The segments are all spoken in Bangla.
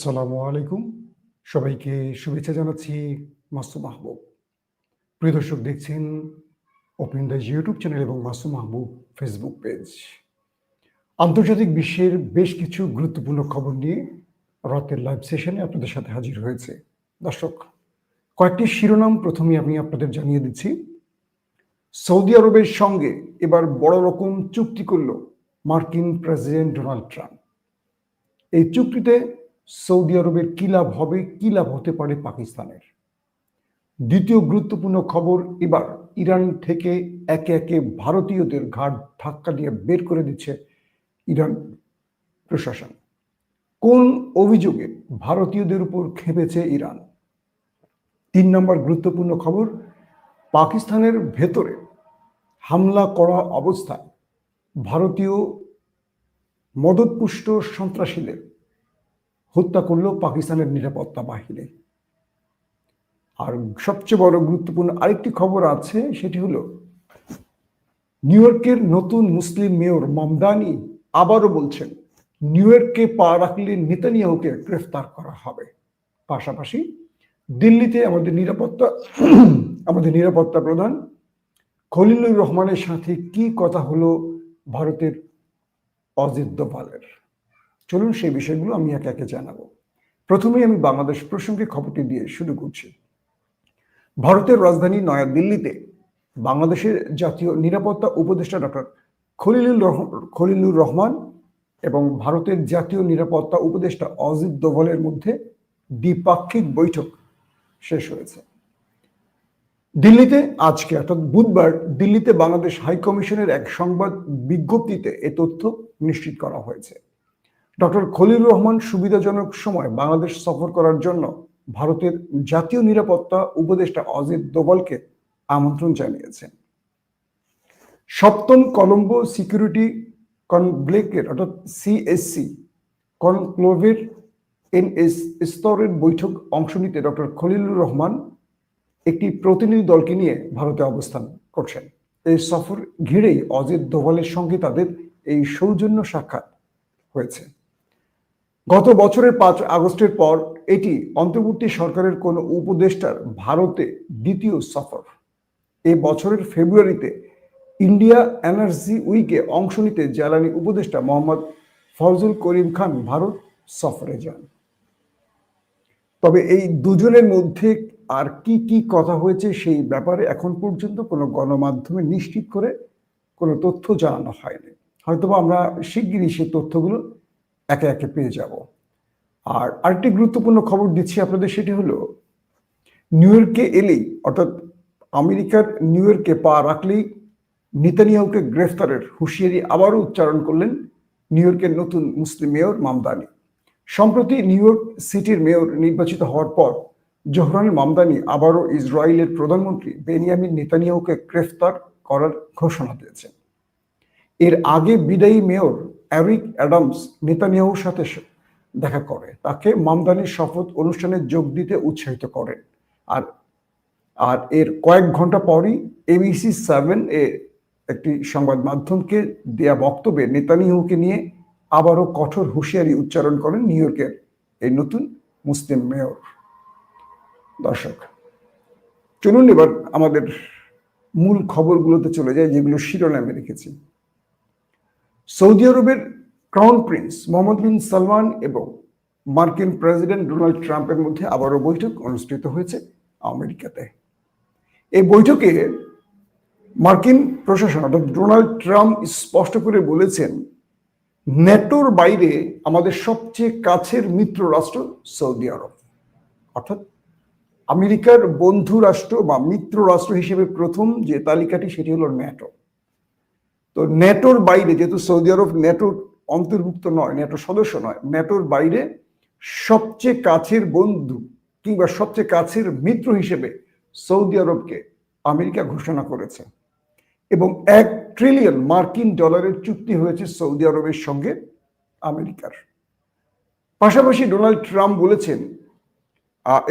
আসসালামু আলাইকুম। সবাইকে শুভেচ্ছা জানাচ্ছি মাসু মাহবুব। প্রিয় দর্শক দেখছেন ওপেন দাস ইউটিউব চ্যানেল এবং মাসু মাহবুব ফেসবুক পেজ আন্তর্জাতিক বিশ্বের বেশ কিছু গুরুত্বপূর্ণ খবর নিয়ে রাতের লাইভ সেশনে আপনাদের সাথে হাজির হয়েছে। দর্শক, কয়েকটি শিরোনাম প্রথমে আমি আপনাদের জানিয়ে দিচ্ছি। সৌদি আরবের সঙ্গে এবার বড় রকম চুক্তি করল মার্কিন প্রেসিডেন্ট ডোনাল্ড ট্রাম্প। এই চুক্তিতে সৌদি আরবের কি লাভ হবে, কি লাভ হতে পারে পাকিস্তানের? দ্বিতীয় গুরুত্বপূর্ণ খবর, এবার ইরান থেকে একে একে ভারতীয়দের ঘাট ধাক্কা দিয়ে বের করে দিচ্ছে ইরান প্রশাসন। কোন অভিযোগে ভারতীয়দের উপর খেপেছে ইরান? তিন নম্বর গুরুত্বপূর্ণ খবর, পাকিস্তানের ভেতরে হামলা করা অবস্থায় ভারতীয় মদতপুষ্ট সন্ত্রাসীদের হত্যা করল পাকিস্তানের নিরাপত্তা বাহিনী। আর সবচেয়ে বড় গুরুত্বপূর্ণ আরেকটি খবর আছে, সেটি হলো নিউ ইয়র্কের নতুন মুসলিম মেয়র মমদানি আবারও বলছেন, নিউ ইয়র্কে পা রাখলে নেতানিয়াহুকে গ্রেফতার করা হবে। পাশাপাশি দিল্লিতে আমাদের নিরাপত্তা আমাদের নিরাপত্তা প্রধান খলিলুর রহমানের সাথে কি কথা হলো ভারতের অজিত দোভালের? চলুন সেই বিষয়গুলো আমি একে একে জানাব। প্রথমেই আমি বাংলাদেশ প্রসঙ্গে খবরটি দিয়ে শুরু করছি। ভারতের রাজধানী নয়াদিল্লিতে বাংলাদেশের জাতীয় নিরাপত্তা উপদেষ্টা ডক্টর খলিলুর খলিলুর রহমান এবং ভারতের জাতীয় নিরাপত্তা উপদেষ্টা অজিত দোভালের মধ্যে দ্বিপাক্ষিক বৈঠক শেষ হয়েছে। দিল্লিতে আজকে, অর্থাৎ বুধবার, দিল্লিতে বাংলাদেশ হাইকমিশনের এক সংবাদ বিজ্ঞপ্তিতে এ তথ্য নিশ্চিত করা হয়েছে। ডক্টর খলিল রহমান সুবিধাজনক সময় বাংলাদেশ সফর করার জন্য ভারতের জাতীয় নিরাপত্তা উপদেষ্টা অজিত দোভালকে আমন্ত্রণ জানিয়েছেন। সপ্তম কলম্বো সিকিউরিটি কনব্লেকের অর্থাৎ সিএসসি কনক্লোভের এনএস স্তরের বৈঠক অংশ নিতে ডক্টর খলিলুর রহমান একটি প্রতিনিধি দলকে নিয়ে ভারতে অবস্থান করছেন। এই সফর ঘিরেই অজিত দোভালের সঙ্গে তাদের এই সৌজন্য সাক্ষাৎ হয়েছে। গত বছরের পাঁচ আগস্টের পর এটি অন্তর্বর্তী সরকারের কোন উপদেষ্টার ভারতে দ্বিতীয় সফর। এ বছরের ফেব্রুয়ারিতে ইন্ডিয়া এনার্জি উইকে অংশ নিতে জ্বালানি উপদেষ্টা মোহাম্মদ ফজল করিম খান ভারত সফরে যান। তবে এই দুজনের মধ্যে আর কি কি কথা হয়েছে সেই ব্যাপারে এখন পর্যন্ত কোনো গণমাধ্যমে নিশ্চিত করে কোনো তথ্য জানানো হয়নি। হয়তোবা আমরা শিগগিরই সেই তথ্যগুলো একে একে পেয়ে যাব। আর আরেকটি গুরুত্বপূর্ণ খবর দিচ্ছি আপনাদের, সেটি হলো, নিউ ইয়র্কে এলেই, অর্থাৎ আমেরিকার নিউ ইয়র্কে পা রাখলেই নেতানিয়াহুকে গ্রেফতারের হুঁশিয়ারি আবারও উচ্চারণ করলেন নিউ ইয়র্কের নতুন মুসলিম মেয়র মামদানি। সম্প্রতি নিউ ইয়র্ক সিটির মেয়র নির্বাচিত হওয়ার পর, জোহরান মামদানি আবারও ইসরায়েলের প্রধানমন্ত্রী বেনিয়ামিন নেতানিয়াহুকে গ্রেফতার করার ঘোষণা দিয়েছেন। এর আগে বিদায়ী মেয়র অ্যারিক অ্যাডামস নেতানিয়াহুর সাথে দেখা করে। তাকে মামদানির শপথ অনুষ্ঠানে যোগ দিতে উৎসাহিত করেন আর আর এর কয়েক ঘণ্টা পরই এবিসি সেভেন এ একটি সংবাদ মাধ্যমকে দেয়া বক্তব্যে নেতানিয়াহুকে নিয়ে আবারও কঠোর হুঁশিয়ারি উচ্চারণ করেন নিউ ইয়র্কের এই নতুন মুসলিম মেয়র। দর্শক, চলুন এবার আমাদের মূল খবরগুলোতে চলে যায় যেগুলো শিরোনামে রেখেছি। সৌদি আরবের crown prince Mohammed bin Salman এবং মার্কিন প্রেসিডেন্ট ডোনাল্ড ট্রাম্পের মধ্যে আবারও বৈঠক অনুষ্ঠিত হয়েছে আমেরিকাতে। এই বৈঠকে মার্কিন প্রশাসন অর্থাৎ ডোনাল্ড ট্রাম্প স্পষ্ট করে বলেছেন, নেটোর বাইরে আমাদের সবচেয়ে কাছের মিত্র রাষ্ট্র সৌদি আরব। অর্থাৎ আমেরিকার বন্ধু রাষ্ট্র বা মিত্র রাষ্ট্র হিসেবে প্রথম যে তালিকাটি সেটি হলো ন্যাটো তো ন্যাটোর বাইরে, যেহেতু সৌদি আরব ন্যাটোর অন্তর্ভুক্ত নয় ন্যাটোর সদস্য নয় ন্যাটোর বাইরে সবচেয়ে কাছের বন্ধু কিংবা সবচেয়ে কাছের মিত্র হিসেবে সৌদি আরবকে আমেরিকা ঘোষণা করেছে। এবং এক ট্রিলিয়ন মার্কিন ডলারের চুক্তি হয়েছে সৌদি আরবের সঙ্গে আমেরিকার। পাশাপাশি ডোনাল্ড ট্রাম্প বলেছেন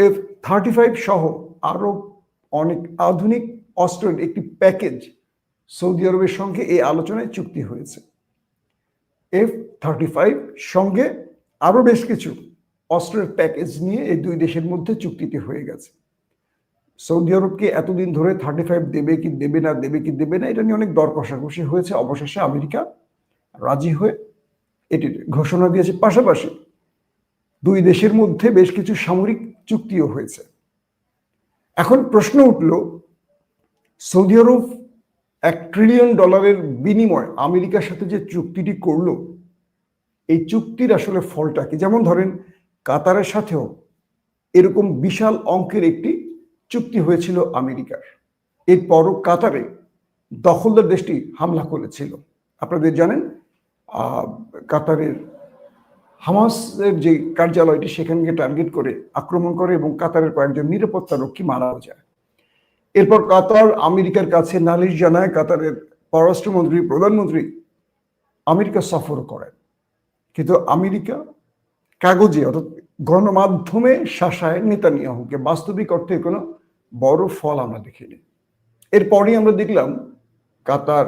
এফ থার্টি ফাইভ সহ আরও অনেক আধুনিক অস্ত্রের একটি প্যাকেজ সৌদি আরবের সঙ্গে এই আলোচনায় চুক্তি হয়েছে। এফ থার্টি ফাইভ সঙ্গে আরও বেশ কিছু অস্ত্রের প্যাকেজ নিয়ে এই দুই দেশের মধ্যে চুক্তিটি হয়ে গেছে। সৌদি আরবকে এতদিন ধরে থার্টি ফাইভ দেবে কি দেবে না, দেবে কি দেবে না, এটা নিয়ে অনেক দর কষাকষি হয়েছে। অবশেষে আমেরিকা রাজি হয়ে এটির ঘোষণা দিয়েছে। পাশাপাশি দুই দেশের মধ্যে বেশ কিছু সামরিক চুক্তিও হয়েছে। এখন প্রশ্ন উঠল, সৌদি আরব এক ট্রিলিয়ন ডলারের বিনিময় আমেরিকার সাথে যে চুক্তিটি করল, এই চুক্তির আসলে ফলটা কি? যেমন ধরেন, কাতারের সাথেও এরকম বিশাল অঙ্কের একটি চুক্তি হয়েছিল আমেরিকার। এরপরও কাতারে দখলদার দেশটি হামলা করেছিল। আপনাদের জানেন কাতারের হামাসের যে কার্যালয়টি, সেখানকে টার্গেট করে আক্রমণ করে এবং কাতারের কয়েকজন নিরাপত্তা রক্ষী মারাও যায়। এরপর কাতার আমেরিকার কাছে নালিশ জানায় কাতারের পররাষ্ট্রমন্ত্রী, প্রধানমন্ত্রী আমেরিকা সফর করেন। কিন্তু আমেরিকা কাগজে অর্থাৎ গণমাধ্যমে শাসায় নেতানিয়াহুকে বাস্তবিক অর্থে কোনো বড় ফল আমরা দেখিনি। এরপরই আমরা দেখলাম কাতার,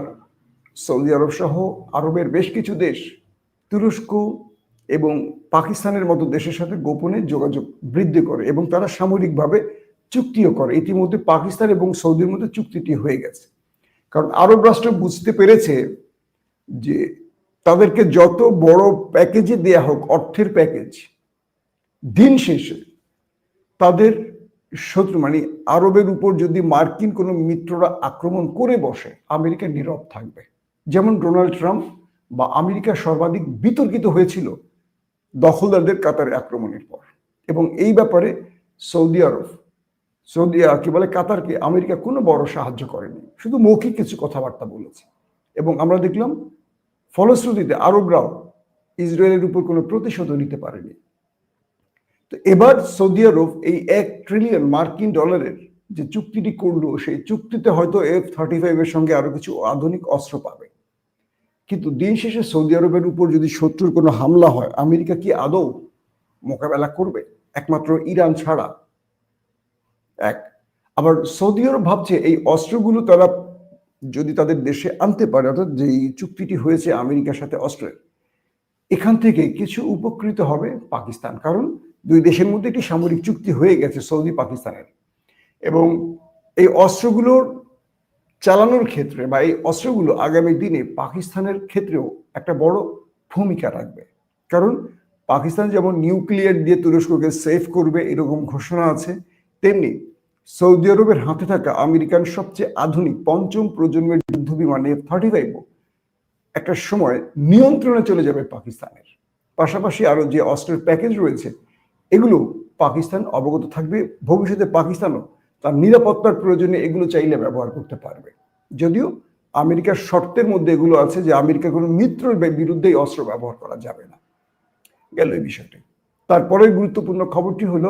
সৌদি আরব সহ আরবের বেশ কিছু দেশ তুরস্ক এবং পাকিস্তানের মতো দেশের সাথে গোপনে যোগাযোগ বৃদ্ধি করে এবং তারা সামরিকভাবে চুক্তিও করে। ইতিমধ্যে পাকিস্তান এবং সৌদির মধ্যে চুক্তিটি হয়ে গেছে। কারণ আরব রাষ্ট্র বুঝতে পেরেছে যে তাদেরকে যত বড় প্যাকেজে দেয়া হোক, অর্থের প্যাকেজ, দিন শেষে তাদের শত্রু মানে আরবের উপর যদি মার্কিন কোনো মিত্ররা আক্রমণ করে বসে, আমেরিকা নীরব থাকবে। যেমন ডোনাল্ড ট্রাম্প বা আমেরিকা সর্বাধিক বিতর্কিত হয়েছিল দখলদারদের কাতারে আক্রমণের পর। এবং এই ব্যাপারে সৌদি আরব সৌদি কি বলে, কাতারকে আমেরিকা কোনো বড় সাহায্য করেনি। শুধু মৌখিক কিছু কথাবার্তা বলেছে। এবং আমরা দেখলাম, ফলশ্রুতিতে আরবরাও ইসরায়েলের উপর কোনো প্রতিশোধ নিতে পারেনি। তো এবার সৌদি আরব এই এক ট্রিলিয়ন মার্কিন ডলারের যে চুক্তিটি করল, সেই চুক্তিতে হয়তো এফ থার্টি ফাইভের সঙ্গে আরও কিছু আধুনিক অস্ত্র পাবে। কিন্তু দিন শেষে সৌদি আরবের উপর যদি শত্রুর কোনো হামলা হয়, আমেরিকা কি আদৌ মোকাবেলা করবে? একমাত্র ইরান ছাড়া এক। আবার সৌদি আরব ভাবছে এই অস্ত্রগুলো তারা যদি তাদের দেশে আনতে পারে, অর্থাৎ যেই চুক্তিটি হয়েছে আমেরিকার সাথে অস্ত্রের, এখান থেকে কিছু উপকৃত হবে পাকিস্তান। কারণ দুই দেশের মধ্যে একটি সামরিক চুক্তি হয়ে গেছে সৌদি পাকিস্তানের। এবং এই অস্ত্রগুলোর চালানোর ক্ষেত্রে বা এই অস্ত্রগুলো আগামী দিনে পাকিস্তানের ক্ষেত্রেও একটা বড় ভূমিকা রাখবে। কারণ পাকিস্তান যেমন নিউক্লিয়ার দিয়ে তুরস্ককে সেফ করবে, এরকম ঘোষণা আছে, তেমনি সৌদি আরবের হাতে থাকা আমেরিকান সবচেয়ে আধুনিক পঞ্চম প্রজন্মের যুদ্ধ বিমান এফ থার্টি ফাইভ একটা সময় নিয়ন্ত্রণে চলে যাবে পাকিস্তানের। পাশাপাশি আরও যে অস্ত্রের প্যাকেজ রয়েছে, এগুলো পাকিস্তান অবগত থাকবে। ভবিষ্যতে পাকিস্তানও তার নিরাপত্তার প্রয়োজনে এগুলো চাইলে ব্যবহার করতে পারবে। যদিও আমেরিকার শর্তের মধ্যে এগুলো আছে যে আমেরিকা কোনো মিত্রের বিরুদ্ধে এই অস্ত্র ব্যবহার করা যাবে না। গেল এই বিষয়টি তারপরে গুরুত্বপূর্ণ খবরটি হলো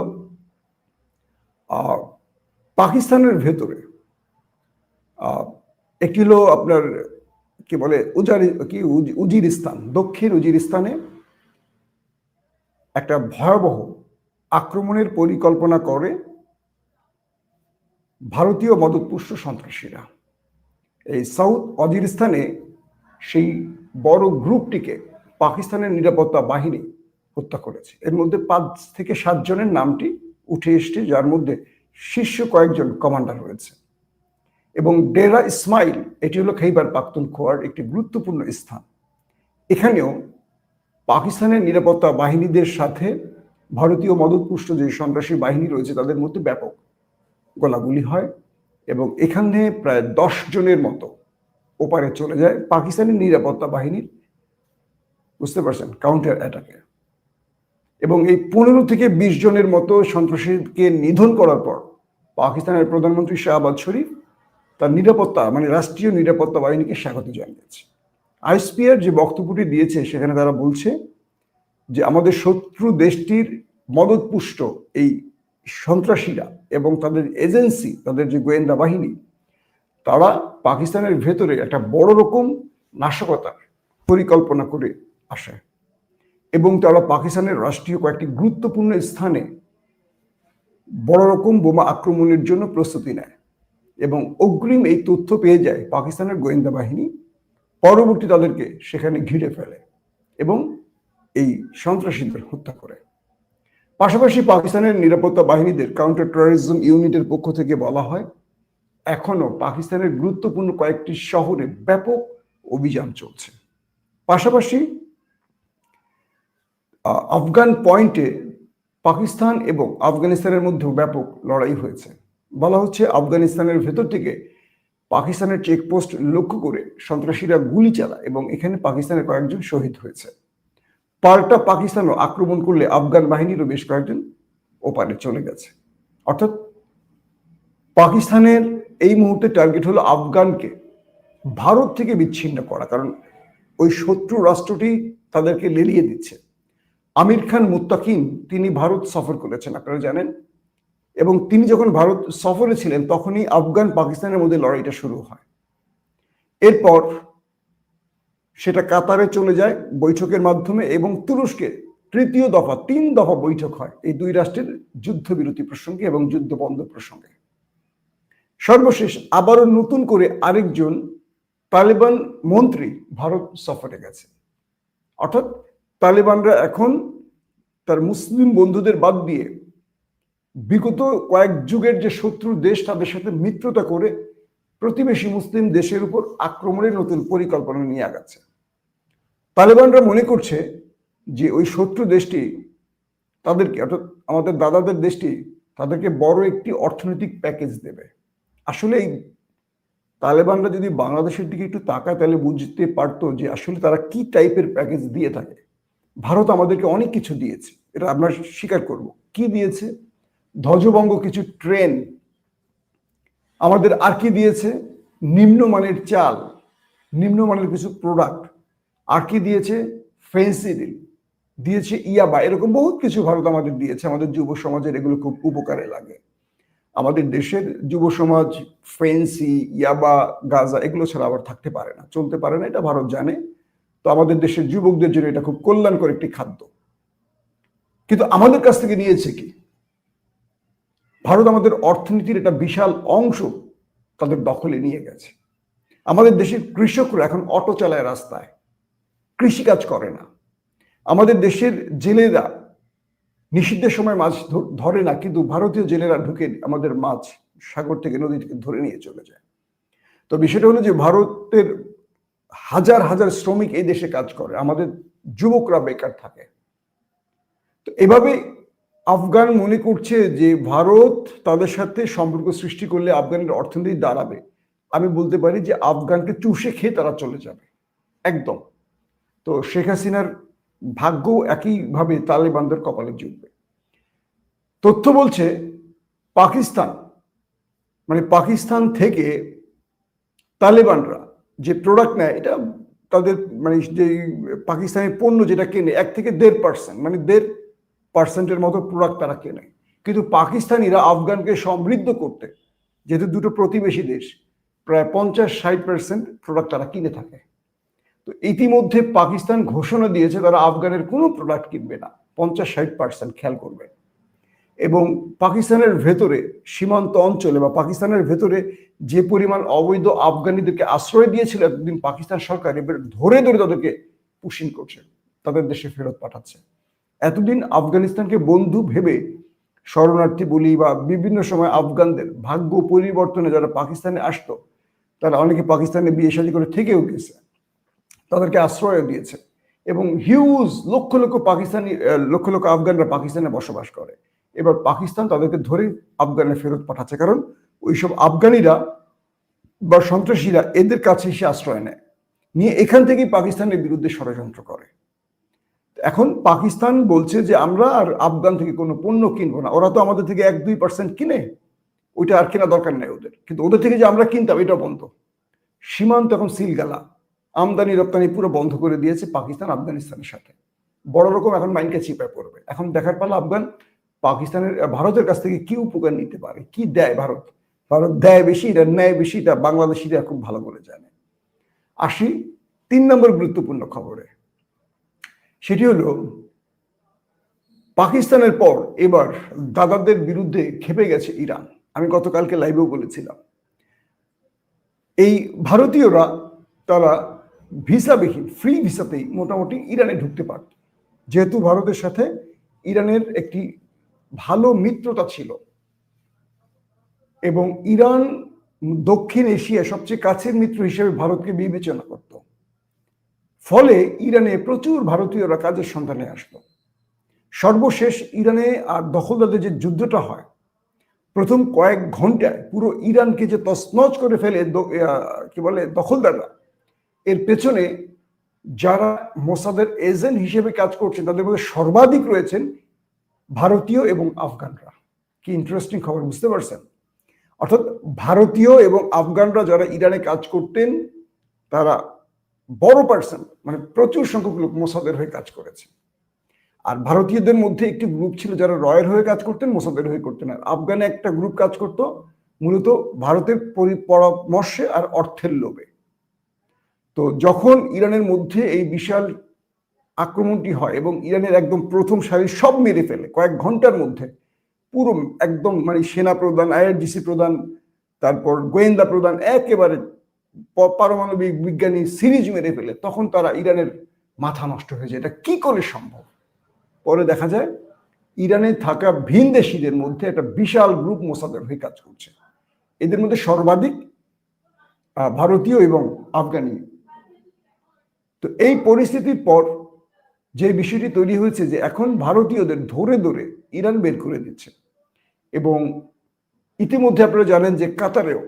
পাকিস্তানের ভেতরে একটি হলো আপনার কি বলে, উজারি, কি, উজ- উজিরিস্তান, দক্ষিণ উজিরিস্তানে একটা ভয়াবহ আক্রমণের পরিকল্পনা করে ভারতীয় মদতপুষ্ট সন্ত্রাসীরা। এই সাউথ অজিরিস্তানে সেই বড় গ্রুপটিকে পাকিস্তানের নিরাপত্তা বাহিনী হত্যা করেছে। এর মধ্যে পাঁচ থেকে সাত জনের নামটি উঠে এসছে, যার মধ্যে শীর্ষ কয়েকজন কমান্ডার রয়েছে। এবং ডেরা ইসমাইল, এটি হলো খাইবার পাখতুনখোয়ার একটি গুরুত্বপূর্ণ স্থান। এখানেও পাকিস্তানের নিরাপত্তা বাহিনীদের সাথে ভারতীয় মদতপুষ্ট যে সন্ত্রাসী বাহিনী রয়েছে, তাদের মধ্যে ব্যাপক গোলাগুলি হয় এবং এখানে প্রায় দশ জনের মতো ওপারে চলে যায়। পাকিস্তানের নিরাপত্তা বাহিনীর, বুঝতে পারছেন কাউন্টার অ্যাটাকে এবং এই পনেরো থেকে বিশ জনের মতো সন্ত্রাসীকে নিধন করার পর পাকিস্তানের প্রধানমন্ত্রী শাহবাজ শরীফ তার নিরাপত্তা মানে রাষ্ট্রীয় নিরাপত্তা বাহিনীকে স্বাগত জানিয়েছে। আইএসপিআর যে বক্তব্যটি দিয়েছে, সেখানে তারা বলছে যে আমাদের শত্রু দেশটির মদতপুষ্ট এই সন্ত্রাসীরা এবং তাদের এজেন্সি, তাদের যে গোয়েন্দা বাহিনী, তারা পাকিস্তানের ভেতরে একটা বড় রকম নাশকতার পরিকল্পনা করে আসে এবং তারা পাকিস্তানের রাষ্ট্রীয় কয়েকটি গুরুত্বপূর্ণ স্থানে বড় রকম বোমা আক্রমণের জন্য প্রস্তুতি নেয় এবং অগ্রিম এই তথ্য পেয়ে যায় পাকিস্তানের গোয়েন্দা বাহিনী। পরবর্তী তাদেরকে সেখানে ঘিরে ফেলে এবং এই সন্ত্রাসীদের হত্যা করে। পাশাপাশি পাকিস্তানের নিরাপত্তা বাহিনীদের কাউন্টার টেরোরিজম ইউনিটের পক্ষ থেকে বলা হয় এখনও পাকিস্তানের গুরুত্বপূর্ণ কয়েকটি শহরে ব্যাপক অভিযান চলছে। পাশাপাশি আফগান পয়েন্টে পাকিস্তান এবং আফগানিস্তানের মধ্যে ব্যাপক লড়াই হয়েছে। বলা হচ্ছে আফগানিস্তানের ভেতর থেকে পাকিস্তানের চেকপোস্ট লক্ষ্য করে সন্ত্রাসীরা গুলি চালায় এবং এখানে পাকিস্তানের কয়েকজন শহীদ হয়েছে। পাল্টা পাকিস্তানও আক্রমণ করলে আফগান বাহিনীরও বেশ কয়েকজন ওপারে চলে গেছে। অর্থাৎ পাকিস্তানের এই মুহূর্তে টার্গেট হলো আফগানকে ভারত থেকে বিচ্ছিন্ন করা, কারণ ওই শত্রু রাষ্ট্রটি তাদেরকে লেলিয়ে দিচ্ছে। আমির খান মুত্তাকিম, তিনি ভারত সফর করেছেন, আপনারা জানেন। এবং তিনি যখন ভারত সফরে ছিলেন, তখনই আফগান পাকিস্তানের মধ্যে লড়াইটা শুরু হয়। এরপর সেটা কাতারে চলে যায় বৈঠকের মাধ্যমে এবং তুরস্কে তৃতীয় দফা, তিন দফা বৈঠক হয় এই দুই রাষ্ট্রের যুদ্ধবিরতি প্রসঙ্গে এবং যুদ্ধ বন্ধ প্রসঙ্গে। সর্বশেষ আবারও নতুন করে আরেকজন তালেবান মন্ত্রী ভারত সফরে গেছে অর্থাৎ তালেবানরা এখন তার মুসলিম বন্ধুদের বাদ দিয়ে বিগত কয়েক যুগের যে শত্রু দেশ, তাদের সাথে মিত্রতা করে প্রতিবেশী মুসলিম দেশের উপর আক্রমণের নতুন পরিকল্পনা নিয়ে আগাচ্ছে। তালেবানরা মনে করছে যে ওই শত্রু দেশটি তাদেরকে, অর্থাৎ আমাদের দাদাদের দেশটি তাদেরকে বড় একটি অর্থনৈতিক প্যাকেজ দেবে। আসলে এই তালেবানরা যদি বাংলাদেশের দিকে একটু তাকায়, তাহলে বুঝতে পারতো যে আসলে তারা কি টাইপের প্যাকেজ দিয়ে থাকে। ভারত আমাদেরকে অনেক কিছু দিয়েছে, এটা আমরা স্বীকার করব। কি দিয়েছে? ধ্বজভঙ্গ কিছু ট্রেন, আমাদের আর কি দিয়েছে? নিম্নমানের চাল, নিম্নমানের কিছু প্রোডাক্ট আর কি দিয়েছে? ফেন্সিডিল দিয়েছে ইয়াবা, এরকম বহুত কিছু ভারত আমাদের দিয়েছে, আমাদের যুব সমাজের এগুলো খুব উপকারে লাগে। আমাদের দেশের যুব সমাজ ফেন্সি ইয়াবা, গাজা, এগুলো ছাড়া আবার থাকতে পারে না, চলতে পারে না, এটা ভারত জানে। তো আমাদের দেশের যুবকদের জন্য এটা খুব কল্যাণকর একটি খাদ্য। কিন্তু আমাদের কাছ থেকে নিয়েছে কি? ভারত আমাদের অর্থনীতির একটা বিশাল অংশ তাদের দখলে নিয়ে গেছে। আমাদের দেশের কৃষকরা এখন অটো চালায় রাস্তায়। কৃষিকাজ করে না। আমাদের দেশের জেলেরা নিষিদ্ধের সময় মাছ ধরে না, কিন্তু ভারতীয় জেলেরা ঢুকে আমাদের মাছ সাগর থেকে নদী থেকে ধরে নিয়ে চলে যায়। তো বিষয়টা হলো যে ভারতের হাজার হাজার শ্রমিক এই দেশে কাজ করে, আমাদের যুবকরা বেকার থাকে। তো এভাবে আফগান মনে করছে যে ভারত তাদের সাথে সম্পর্ক সৃষ্টি করলে আফগানের অর্থনীতি দাঁড়াবে। আমি বলতে পারি যে আফগানকে চুষে খেয়ে তারা চলে যাবে। একদম। তো শেখ হাসিনার ভাগ্য একইভাবে তালেবানদের কপালে জুটবে। তথ্য বলছে পাকিস্তান মানে পাকিস্তান থেকে তালেবানরা যে প্রোডাক্ট নেয়, এটা তাদের মানে যে পাকিস্তানের পণ্য যেটা কেনে, এক থেকে দেড় পার্সেন্ট মানে দেড় পার্সেন্টের মতো প্রোডাক্ট তারা কেনে। কিন্তু পাকিস্তানিরা আফগানকে সমৃদ্ধ করতে, যেহেতু দুটো প্রতিবেশী দেশ, প্রায় পঞ্চাশ ষাট পার্সেন্ট প্রোডাক্ট তারা কিনে থাকে। তো ইতিমধ্যে পাকিস্তান ঘোষণা দিয়েছে তারা আফগানের কোনো প্রোডাক্ট কিনবে না। পঞ্চাশ ষাট পার্সেন্ট খেয়াল করবে এবং পাকিস্তানের ভেতরে সীমান্ত অঞ্চলে বা পাকিস্তানের ভেতরে যে পরিমাণ অবৈধ আফগানিদেরকে আশ্রয় দিয়েছিল এতদিন পাকিস্তান সরকার এবার ধরে ধরে তাদেরকে পুশিং করছে, তাদের দেশে ফেরত পাঠাচ্ছে। এতদিন আফগানিস্তানকে বন্ধু ভেবে শরণার্থী বলি বা বিভিন্ন সময় আফগানদের ভাগ্য পরিবর্তনে যারা পাকিস্তানে আসতো, তারা অনেকে পাকিস্তানে বিয়ে শাদী করে থেকেও গেছে, তাদেরকে আশ্রয় দিয়েছে এবং হিউজ লক্ষ লক্ষ পাকিস্তানি লক্ষ লক্ষ আফগানরা পাকিস্তানে বসবাস করে। এবার পাকিস্তান তাদেরকে ধরে আফগানে ফেরত পাঠাচ্ছে। কারণ ওইসব আফগানিরা বা সন্ত্রাসীরা এদের কাছে এসে আশ্রয় নেয়। নিয়ে এখান থেকেই পাকিস্তানের বিরুদ্ধে ষড়যন্ত্র করে। এখন পাকিস্তান বলছে যে, আমরা আর আফগান থেকে কোনো পণ্য কিনবো না। ওরা তো আমাদের থেকে এক দুই পার্সেন্ট কিনে, ওইটা আর কেনা দরকার নেই ওদের। কিন্তু ওদের থেকে যে আমরা কিনতাম এটা বন্ধ। সীমান্ত এখন সিলগালা আমদানি রপ্তানি পুরো বন্ধ করে দিয়েছে পাকিস্তান আফগানিস্তানের সাথে। বড় রকম এখন মাইনকে চিপায় পড়বে। এখন দেখার পালা আফগান পাকিস্তানের ভারতের কাছ থেকে কি উপকার নিতে পারে? কি দেয় ভারত? ভারত দেয় বেশি এটা নেয় বেশি? এটা বাংলাদেশিরা খুব ভালো করে জানে। আসি তিন নম্বর গুরুত্বপূর্ণ খবরে। সেটি হলো, পাকিস্তানের পর এবার দাদাদের বিরুদ্ধে খেপে গেছে ইরান। আমি গতকালকে লাইভেও বলেছিলাম। এই ভারতীয়রা, তারা ভিসাবিহীন ফ্রি ভিসাতেই মোটামুটি ইরানে ঢুকতে পারত। যেহেতু ভারতের সাথে ইরানের একটি ভালো মিত্রতা ছিল। এবং ইরান দক্ষিণ এশিয়া সবচেয়ে কাছের মিত্র হিসেবে ভারতকে বিবেচনা করত। ফলে ইরানে প্রচুর ভারতীয়রা কাজের সন্ধানে আসলো সর্বশেষ ইরানে আর দখলদারদের যে যুদ্ধটা হয়, প্রথম কয়েক ঘন্টায় পুরো ইরানকে যে তছনছ করে ফেলে কি বলে, দখলদাররা, এর পেছনে যারা মোসাদের এজেন্ট হিসেবে কাজ করছেন, তাদের মধ্যে সর্বাধিক রয়েছেন ভারতীয় এবং আফগানরা। কি ইন্টারেস্টিং খবর বুঝতে পারছেন? অর্থাৎ ভারতীয় এবং আফগানরা যারা ইরানে কাজ করতেন, তারা বড় পার্সন মানে প্রচুর সংখ্যক লোক মোসাদের হয়ে কাজ করেছে। আর ভারতীয়দের মধ্যে একটি গ্রুপ ছিল যারা রয়ের হয়ে কাজ করতেন, মোসাদের হয়ে করতেন। আর আফগানে একটা গ্রুপ কাজ করত, মূলত ভারতের পরামর্শে আর অর্থের লোভে। তো যখন ইরানের মধ্যে এই বিশাল আক্রমণটি হয় এবং ইরানের একদম প্রথম সারি সব মেরে ফেলে। কয়েক ঘণ্টার মধ্যে পুরো একদম মানে সেনা প্রধান, আইআরজিসি প্রধান, তারপর গোয়েন্দা প্রধান একেবারে পারমাণবিক বিজ্ঞানী সিরিজ মেরে ফেলে। তখন তারা ইরানের মাথা নষ্ট হয়ে যায়। এটা কি করে সম্ভব? পরে দেখা যায় ইরানে থাকা ভিনদেশিদের মধ্যে একটা বিশাল গ্রুপ মোসাদের হয়ে কাজ করছে। এদের মধ্যে সর্বাধিক ভারতীয় এবং আফগানি। তো এই পরিস্থিতির পর যে বিষয়টি তৈরি হয়েছে যে এখন ভারতীয়দের ধরে ধরে ইরান বের করে দিচ্ছে। এবং ইতিমধ্যে আপনারা জানেন যে কাতারেও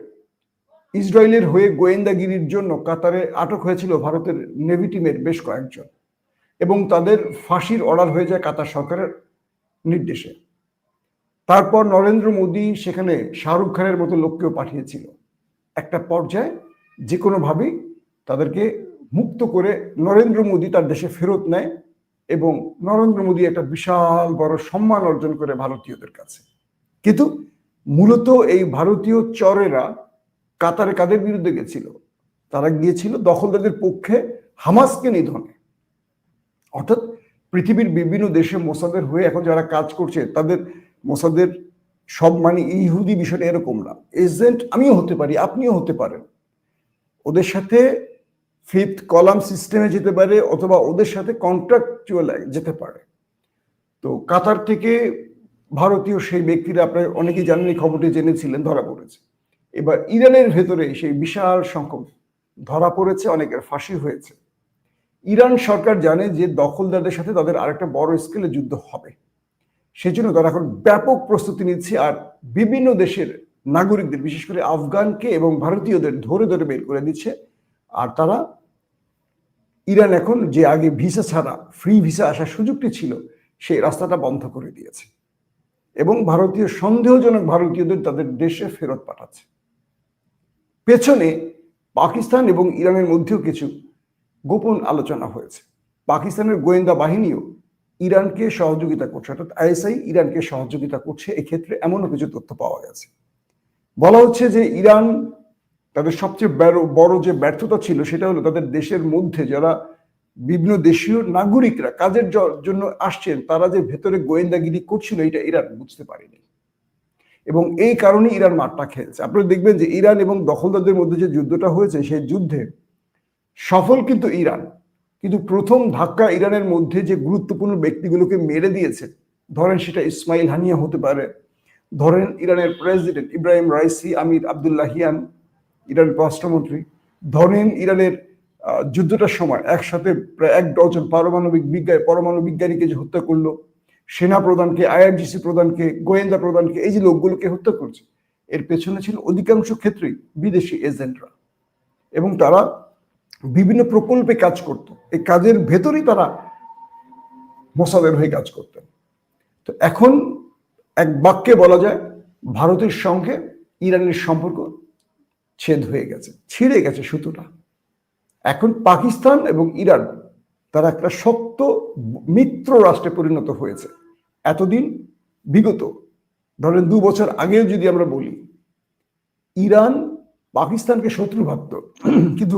ইসরায়েলের হয়ে গোয়েন্দাগিরির জন্য কাতারে আটক হয়েছিল ভারতের নেভি টিমের বেশ কয়েকজন। এবং তাদের ফাঁসির অর্ডার হয়ে যায় কাতার সরকারের নির্দেশে। তারপর নরেন্দ্র মোদী সেখানে শাহরুখ খানের মতো লোককেও পাঠিয়েছিল। একটা পর্যায়ে যে কোনোভাবেই তাদেরকে মুক্ত করে নরেন্দ্র মোদী তার দেশে ফেরত নেয়। এবং নরেন্দ্র মোদী একটা বিশাল বড় সম্মান অর্জন করে ভারতীয়দের কাছে। কিন্তু মূলত এই ভারতীয় চরেরা কাতারে কাদের বিরুদ্ধে গেছিল? তারা গিয়েছিল দখলদারদের পক্ষে হামাসকে নিধনে। অর্থাৎ পৃথিবীর বিভিন্ন দেশে মোসাদের হয়ে এখন যারা কাজ করছে, তাদের মোসাদের সব মানে ইহুদি বিষয়টা এরকম না। এজেন্ট আমিও হতে পারি, আপনিও হতে পারেন। ওদের সাথে ফিফথ কলাম সিস্টেমে যেতে পারে অথবা ওদের সাথে কন্ট্রাকচুয়াল যেতে পারে। তো কাতার থেকে ভারতীয় সেই ব্যক্তিরা আপনার অনেকেই জানেন, এই খবরটি জেনেছিলেন, ধরা পড়েছে। এবার ইরানের ভেতরে সেই বিশাল সংখ্যক ধরা পড়েছে, অনেকের ফাঁসি হয়েছে। ইরান সরকার জানে যে দখলদারদের সাথে তাদের আরেকটা বড় স্কেলে যুদ্ধ হবে। সেজন্য তারা এখন ব্যাপক প্রস্তুতি নিচ্ছে আর বিভিন্ন দেশের নাগরিকদের, বিশেষ করে আফগানকে এবং ভারতীয়দের ধরে ধরে বের করে দিচ্ছে। আর তারা ইরান এখন যে আগে ভিসা ছাড়া ফ্রি ভিসা আসার সুযোগটি ছিল, সেই রাস্তাটা বন্ধ করে দিয়েছে। এবং ভারতীয়, সন্দেহজনক ভারতীয়দের তাদের দেশে ফেরত পাঠাচ্ছে। পেছনে পাকিস্তান এবং ইরানের মধ্যেও কিছু গোপন আলোচনা হয়েছে। পাকিস্তানের গোয়েন্দা বাহিনীও ইরানকে সহযোগিতা করছে, অর্থাৎ আইএসআই ইরানকে সহযোগিতা করছে। এক্ষেত্রে এমনও কিছু তথ্য পাওয়া গেছে। বলা হচ্ছে যে ইরান তাদের সবচেয়ে বড় যে ব্যর্থতা ছিল সেটা হলো তাদের দেশের মধ্যে যারা বিভিন্ন দেশীয় নাগরিকরা কাজের জন্য আসছেন, তারা যে ভেতরে গোয়েন্দাগিরি করছিল এটা ইরান বুঝতে পারেনি। এবং এই কারণে ইরান মাঠটা খেলছে। আপনারা দেখবেন যে ইরান এবং দখলদারদের মধ্যে যে যুদ্ধটা হয়েছে সেই যুদ্ধে সফল কিন্তু ইরান। কিন্তু প্রথম ধাক্কা ইরানের মধ্যে যে গুরুত্বপূর্ণ ব্যক্তিগুলোকে মেরে দিয়েছে, ধরেন সেটা ইসমাইল হানিয়া হতে পারে, ধরেন ইরানের president Ebrahim Raisi Amir Abdollahian ইরানের পররাষ্ট্রমন্ত্রী ধরেন ইরানের যুদ্ধটার সময় একসাথে প্রায় এক ডজন পারমাণবিক বিজ্ঞান, পরমাণু বিজ্ঞানীকে যে হত্যা করল সেনা প্রধানকে আইআরজিসি প্রধানকে, গোয়েন্দা প্রধানকে, এই যে লোকগুলোকে হত্যা করছে, এর পেছনে ছিল অধিকাংশ ক্ষেত্রেই বিদেশি এজেন্টরা। এবং তারা বিভিন্ন প্রকল্পে কাজ করত, এই কাজের ভেতরেই তারা মোসাদের হয়ে কাজ করতেন। তো এখন এক বাক্যে বলা যায়, ভারতের সঙ্গে ইরানের সম্পর্ক ছেদ হয়ে গেছে, ছিঁড়ে গেছে সুতোটা। এখন পাকিস্তান এবং ইরান, তারা একটা শক্ত মিত্র রাষ্ট্রে পরিণত হয়েছে। এতদিন বিগত, ধরেন দু বছর আগেও যদি আমরা বলি, ইরান পাকিস্তানকে শত্রু ভাবত, কিন্তু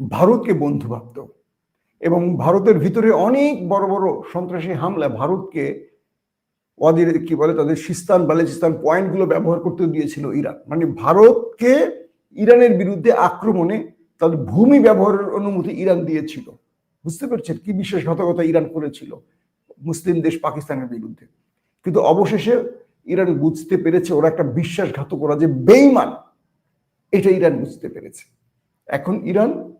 ভারতকে বন্ধু ভাবত। এবং ভারতের ভিতরে অনেক বড় বড় সন্ত্রাসী হামলা ভারতকে ওদের কি বলে, তাদের সিস্তান বালেচিস্তান পয়েন্টগুলো ব্যবহার করতে দিয়েছিল ইরান। মানে ভারতকে ইরানের বিরুদ্ধে আক্রমণে তাদের ভূমি ব্যবহারের অনুমতি ইরান দিয়েছিল। বুঝতে পারছেন? কি বিশ্বাসঘাতকতা ইরান করেছিল মুসলিম দেশ পাকিস্তানের বিরুদ্ধে? কিন্তু অবশেষে ইরান বুঝতে পেরেছে, ওরা একটা বিশ্বাসঘাতক, ওরা যে বেইমান এটা ইরান বুঝতে পেরেছে। এখন ইরান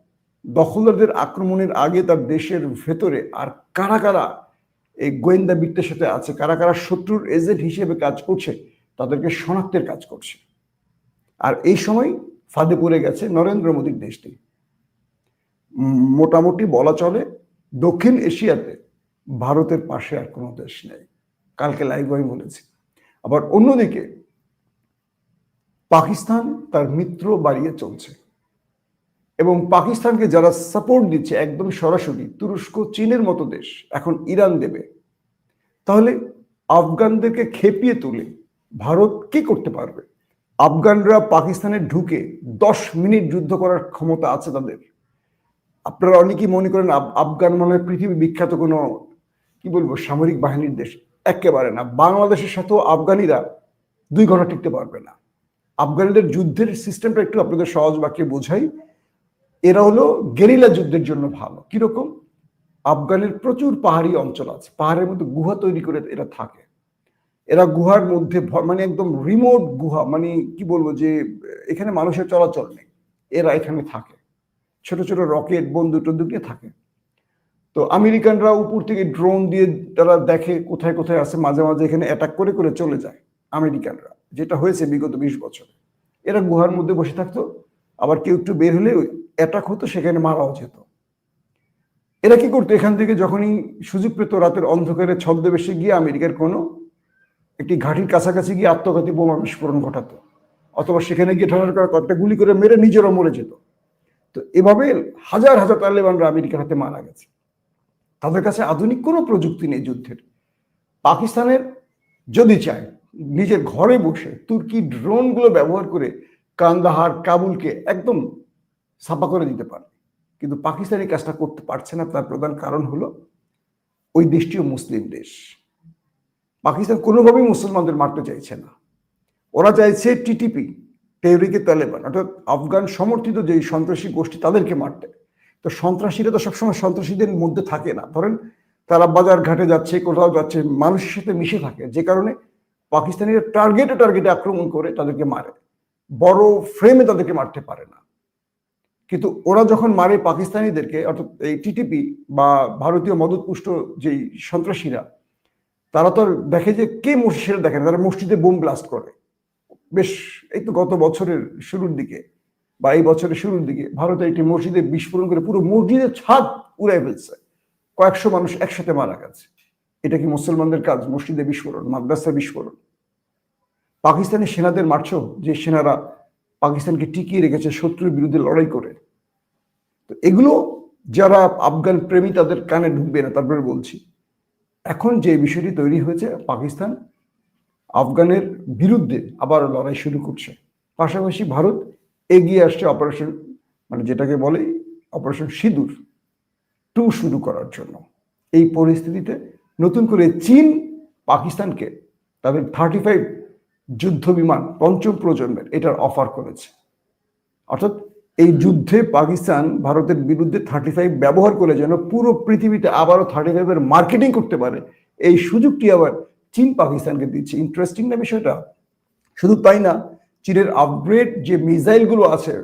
দখলদারদের আক্রমণের আগে তার দেশের ভেতরে আর কারা কারা এই গোয়েন্দা বৃত্তের সাথে আছে, কারা কারা শত্রুর এজেন্ট হিসেবে কাজ করছে, তাদেরকে শনাক্তের কাজ করছে। আর এই সময় ফাঁদে পড়ে গেছে নরেন্দ্র মোদীর দেশটি। মোটামুটি বলা চলে, দক্ষিণ এশিয়াতে ভারতের পাশে আর কোনো দেশ নেই। কালকে লাইভ আমি বলেছি। আবার অন্যদিকে, পাকিস্তান তার মিত্র বাড়িয়ে চলছে। এবং পাকিস্তানকে যারা সাপোর্ট দিচ্ছে একদম সরাসরি, তুরস্ক, চীনের মতো দেশ, এখন ইরান দেবে। তাহলে আফগানদেরকে খেপিয়ে তুলে ভারত কি করতে পারবে? আফগানরা পাকিস্তানে ঢুকে দশ মিনিট যুদ্ধ করার ক্ষমতা আছে তাদের। আপনারা অনেকেই মনে করেন আফ- আফগান মানে পৃথিবী বিখ্যাত কোনো, কি বলব, সামরিক বাহিনীর দেশ। একেবারে না। বাংলাদেশের সাথেও আফগানিরা দুই ঘণ্টা টিকতে পারবে না। আফগানিদের যুদ্ধের সিস্টেমটা একটু আপনাদের সহজ বাক্যে বোঝাই। এরা হলো গেরিলা যুদ্ধের জন্য ভালো। কীরকম? আফগানের প্রচুর পাহাড়ি অঞ্চল আছে। পাহাড়ের মধ্যে গুহা তৈরি করে এরা থাকে। এরা গুহার মধ্যে মানে একদম রিমোট গুহা মানে কি বলব যে, এখানে মানুষের চলাচল নেই। এরা এখানে থাকে। ছোট ছোট রকেট, বন্দুক টন্দুক নিয়ে থাকে। তো আমেরিকানরা উপর থেকে ড্রোন দিয়ে তারা দেখে কোথায় কোথায় আছে, মাঝে মাঝে এখানে অ্যাটাক করে করে চলে যায় আমেরিকানরা। যেটা হয়েছে বিগত বিশ বছরে। এরা গুহার মধ্যে বসে থাকতো। আবার কেউ একটু বের হলে অ্যাটাক হতো, সেখানে মারাও যেত। এরা কি করতো? এখান থেকে যখনই সুযোগ পেত, রাতের অন্ধকারে ছদ্মবেশে গিয়ে আমেরিকার কোনো একটি ঘাটির কাছাকাছি গিয়ে আত্মঘাতী বোমা বিস্ফোরণ ঘটাতো। অথবা সেখানে গিয়ে ঠান্ডা করে কয়েকটা গুলি করে মেরে নিজেরও মরে যেত। তো এভাবে হাজার হাজার তালেবানরা আমেরিকার হাতে মারা গেছে। তাদের কাছে আধুনিক কোনো প্রযুক্তি নেই যুদ্ধের। পাকিস্তানের যদি চায়, নিজের ঘরে বসে তুর্কি ড্রোনগুলো ব্যবহার করে কান্দাহার কাবুলকে একদম সাফা করে দিতে পারে কিন্তু পাকিস্তানি কাজটা করতে পারছে না, তার প্রধান কারণ হলো ওই দেশটিও মুসলিম দেশ। পাকিস্তান কোনোভাবেই মুসলমানদের মারতে চাইছে না। ওরা চাইছে টিটিপি, টেহরিকে তালেবান, অর্থাৎ আফগান সমর্থিত যে সন্ত্রাসী গোষ্ঠী তাদেরকে মারতে। তো সন্ত্রাসীরা তো সবসময় সন্ত্রাসীদের মধ্যে থাকে না। ধরেন তারা বাজার ঘাটে যাচ্ছে, কোথাও যাচ্ছে, মানুষের সাথে মিশে থাকে। যে কারণে পাকিস্তানিরা টার্গেটে টার্গেটে আক্রমণ করে তাদেরকে মারে। বড় ফ্রেমে তাদেরকে মারতে পারে না। কিন্তু ওরা যখন মারে পাকিস্তানিদেরকে, অর্থাৎ এই টিটিপি বা ভারতীয় মদতপুষ্ট যেই সন্ত্রাসীরা, তারা তো দেখে যে কে মসজিদ দেখে না, তারা মসজিদে বোম ব্লাস্ট করে। বেশ, এই তো গত বছরের শুরুর দিকে বা এই বছরের শুরুর দিকে ভারতে একটি মসজিদে বিস্ফোরণ করে পুরো মসজিদের ছাদ উড়াই ফেলছে। কয়েকশো মানুষ একসাথে মারা গেছে। এটা কি মুসলমানদের কাজ, মসজিদে বিস্ফোরণ মাদ্রাসা বিস্ফোরণ? পাকিস্তানি সেনাদের মারছো? যে সেনারা পাকিস্তানকে টিকিয়ে রেখেছে, শত্রুর বিরুদ্ধে লড়াই করে। তো এগুলো যারা আফগান প্রেমী, তাদের কানে ঢুকবে না, তারপরে বলছি। এখন যে বিষয়টি তৈরি হয়েছে, পাকিস্তান আফগানের বিরুদ্ধে আবার লড়াই শুরু করছে। পাশাপাশি ভারত এগিয়ে আসছে অপারেশন মানে যেটাকে বলে অপারেশন সিঁদুর টু শুরু করার জন্য। এই পরিস্থিতিতে নতুন করে চীন পাকিস্তানকে, তাদের থার্টি ফাইভ যুদ্ধ বিমান পঞ্চম প্রজন্মের এটার অফার করেছে। অর্থাৎ এই যুদ্ধে পাকিস্তান ভারতের বিরুদ্ধে থার্টি ফাইভ ব্যবহার করে যেন পুরো পৃথিবীতে আবারও থার্টি ফাইভের মার্কেটিং করতে পারে এই সুযোগটি আবার চীন পাকিস্তানকে দিচ্ছে ইন্টারেস্টিং না বিষয়টা? শুধু তাই না চীনের আপগ্রেড যে মিসাইলগুলো আছে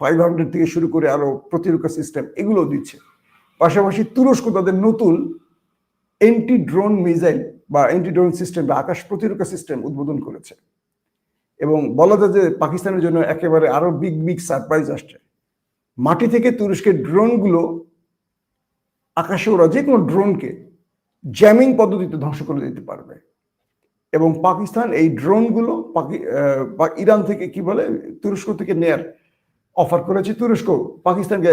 ফাইভ হান্ড্রেড থেকে শুরু করে আরও প্রতিরক্ষা সিস্টেম এগুলো দিচ্ছে। পাশাপাশি তুরস্ক তাদের নতুন এন্টি ড্রোন মিসাইল বা এন্টি সিস্টেম বা আকাশ প্রতিরক্ষা সিস্টেম উদ্বোধন করেছে। এবং বলা যায় যে পাকিস্তানের জন্য একেবারে আরও বিগ বিগ সারপ্রাইজ আসছে। মাটি থেকে তুরস্কের ড্রোনগুলো আকাশে ওরা যে কোনো ড্রোনকে জ্যামিং পদ্ধতিতে ধ্বংস করে দিতে পারবে। এবং পাকিস্তান এই ড্রোনগুলো ইরান থেকে কি বলে, তুরস্ক থেকে নেয়ার অফার করেছে। তুরস্ক পাকিস্তানকে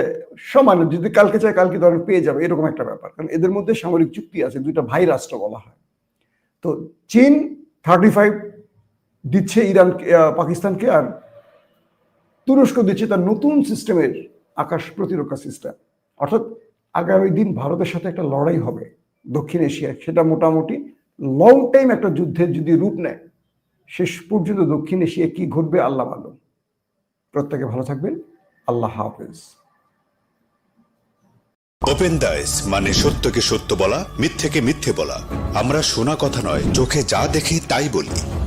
সমান, যদি কালকে চায় কালকে ধরেন পেয়ে যাবে, এরকম একটা ব্যাপার। কারণ এদের মধ্যে সামরিক চুক্তি আছে, দুইটা ভাই রাষ্ট্র বলা হয়। তো চীন থার্টি ফাইভ দিচ্ছে ইরান পাকিস্তানকে আর তুরস্ক দিচ্ছে তার নতুন সিস্টেমের আকাশ প্রতিরক্ষা সিস্টেম অর্থাৎ আগামী দিন ভারতের সাথে একটা লড়াই হবে দক্ষিণ এশিয়ায়। সেটা মোটামুটি লং টাইম একটা যুদ্ধের যদি রূপ নেয়, শেষ পর্যন্ত দক্ষিণ এশিয়ায় কি ঘটবে আল্লাহ ভালো। প্রত্যেকে ভালো থাকবেন। আল্লাহ হাফেজ। ওপেন দায়েস মানে সত্যকে সত্য বলা, মিথ্যেকে মিথ্যে বলা। আমরা শোনা কথা নয়, চোখে যা দেখি তাই বলি।